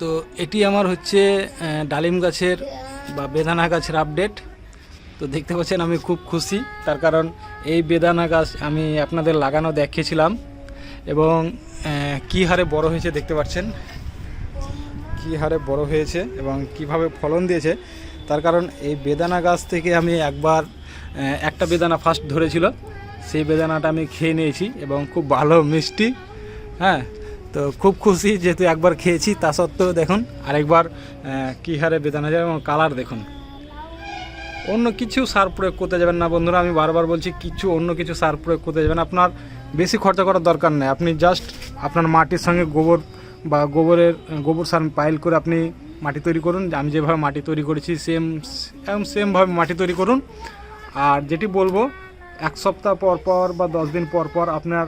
তো এটি আমার হচ্ছে ডালিম গাছের বা বেদানা গাছের আপডেট তো দেখতে পাচ্ছেন আমি খুব খুশি। তার কারণ এই বেদানা গাছ আমি আপনাদের লাগানো দেখিয়েছিলাম। এবং কী হারে বড় হয়েছে দেখতে পাচ্ছেন? কী হারে বড় হয়েছে এবং কীভাবে ফলন দিয়েছে? তার কারণ এই বেদানা গাছ থেকে আমি একবার একটা বেদানা ফার্স্ট ধরেছিল। সেই বেদানাটা আমি খেয়ে নিয়েছি এবং খুব ভালো, মিষ্টি হ্যাঁ তো খুব খুশি যেহেতু একবার খেয়েছি তা সত্ত্বেও দেখুন, আরেকবার কী হারে বেদানা যায় এবং কালার দেখুন। অন্য কিছু সার প্রয়োগ করতে যাবেন না বন্ধুরা, আমি বারবার বলছি কিছু অন্য কিছু সার প্রয়োগ করতে যাবেন। আপনার বেশি খরচা করার দরকার নেই। আপনি জাস্ট আপনার মাটির সঙ্গে গোবর বা গোবরের, গোবর সার পাইল করে আপনি মাটি তৈরি করুন। আমি যেভাবে মাটি তৈরি করেছি সেম একদম সেমভাবে মাটি তৈরি করুন। আর যেটি বলব, এক সপ্তাহ পর পর বা দশ দিন পর পর আপনার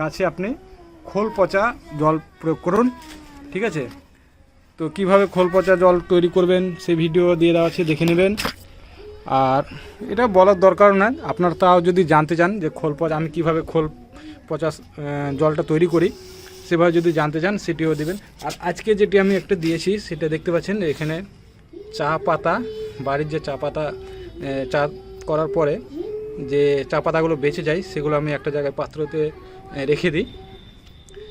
গাছে আপনি খোল পচা জল প্রয়োগ করুন, ঠিক আছে? তো কীভাবে খোল পচা জল তৈরি করবেন সেই ভিডিও দিয়ে দেওয়া আছে, দেখে নেবেন। আর এটা বলার দরকার না আপনার তাও যদি জানতে চান যে খোল পচা, আমি কীভাবে খোল পচা জলটা তৈরি করি, সেভাবে যদি জানতে চান সেটিও দেবেন। আর আজকে যেটি আমি একটা দিয়েছি, সেটা দেখতে পাচ্ছেন এখানে চা পাতা, বাড়ির যে চা পাতা চা করার পরে যে চা পাতাগুলো বেঁচে যায়, সেগুলো আমি একটা জায়গায় পাত্রতে রেখে দিই।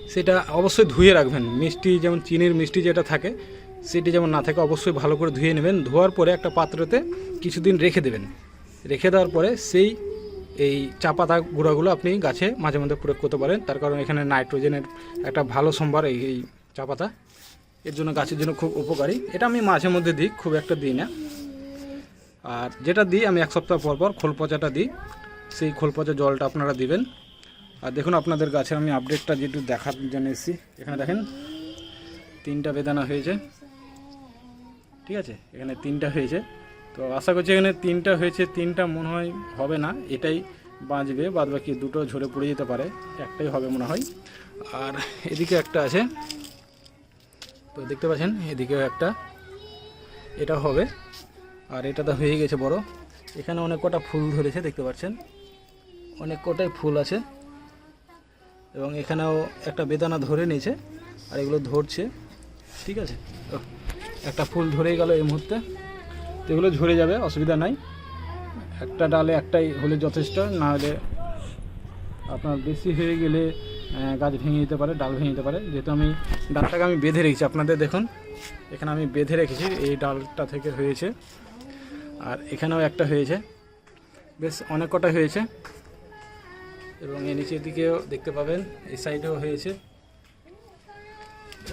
সেটা অবশ্যই ধুয়ে রাখবেন। মিষ্টি যেমন চিনির মিষ্টি যেটা থাকে, সেটি যেমন না থাকে অবশ্যই ভালো করে ধুয়ে নেবেন। ধোয়ার পরে একটা পাত্রতে কিছুদিন রেখে দেবেন। রেখে দেওয়ার পরে সেই এই চা পাতা গুঁড়াগুলো আপনি গাছে মাঝে মধ্যে প্রয়োগ করতে পারেন। তার কারণ এখানে নাইট্রোজেনের একটা ভালো সম্ভার এই এই চা পাতা। এর জন্য গাছের জন্য খুব উপকারী। এটা আমি মাঝে মধ্যে দিই, খুব একটা দিই না। আর যেটা দিই আমি এক সপ্তাহ পর পর খোল পচাটা দিই। সেই খোল পচা জলটা আপনারা দিবেন। আর দেখুন আপনাদের গাছের আমি আপডেটটা যেটু দেখার জন্য এসেছি। এখানে দেখেন, তিনটা বেদানা হয়েছে। ঠিক আছে? এখানে তিনটা হয়েছে। তো আশা করছি এখানে তিনটা হয়েছে, তিনটা মনে হয় হবে না, এটাই বাঁচবে বাদ বাকি দুটো ঝরে পড়ে যেতে পারে, একটাই হবে মনে হয়। আর এদিকে একটা আছে, তো দেখতে পাচ্ছেন, এদিকেও একটা। এটা হবে, আর এটা তো হয়ে গেছে বড়। এখানে অনেক কটা ফুল ধরেছে, দেখতে পাচ্ছেন? অনেক কটাই ফুল আছে। এবং এখানেও একটা বেদানা ধরে নিয়েছে, আর এগুলো ধরছে। ঠিক আছে? একটা ফুল ধরেই গেল এই মুহূর্তে। তো এগুলো ঝরে যাবে, অসুবিধা নাই। একটা ডালে একটাই হলে যথেষ্ট, না হলে আপনার বেশি হয়ে গেলে গাছ ভেঙে যেতে পারে, ডাল ভেঙে যেতে পারে। যেহেতু আমি ডালটাকে আমি বেঁধে রেখেছি, আপনাদের দেখুন। এখানে আমি বেঁধে রেখেছি, এই ডালটা থেকে হয়েছে। আর এখানেও একটা হয়েছে। বেশ, অনেক কটা হয়েছে। এবং এর নিচের দিকেও দেখতে পাবেন, এই সাইডেও হয়েছে।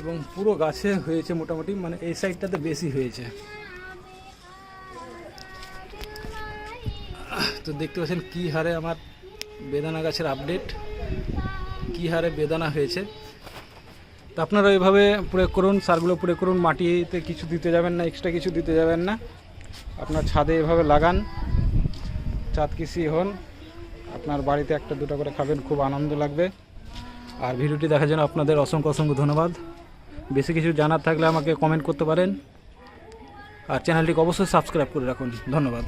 এবং পুরো গাছে হয়েছে মোটামুটি মানে এই সাইডটাতে বেশি হয়েছে। তো দেখতে পাচ্ছেন কী হারে আমার বেদানা গাছের আপডেট, কী হারে বেদানা হয়েছে। তো আপনারা এইভাবে প্রয়োগ করুন, সারগুলো প্রয়োগ করুন, মাটিতে কিছু দিতে যাবেন না এক্সট্রা কিছু দিতে যাবেন না। আপনার ছাদে এভাবে লাগান চাঁদ কৃষি হন। আপনার বাড়িতে একটা, দুটো করে খাবেন, খুব আনন্দ লাগবে। আর ভিডিওটি দেখার জন্য আপনাদের অসংখ্য অসংখ্য ধন্যবাদ। বেশি কিছু জানার থাকলে আমাকে কমেন্ট করতে পারেন। আর চ্যানেলটিকে অবশ্যই সাবস্ক্রাইব করে রাখুন। ধন্যবাদ।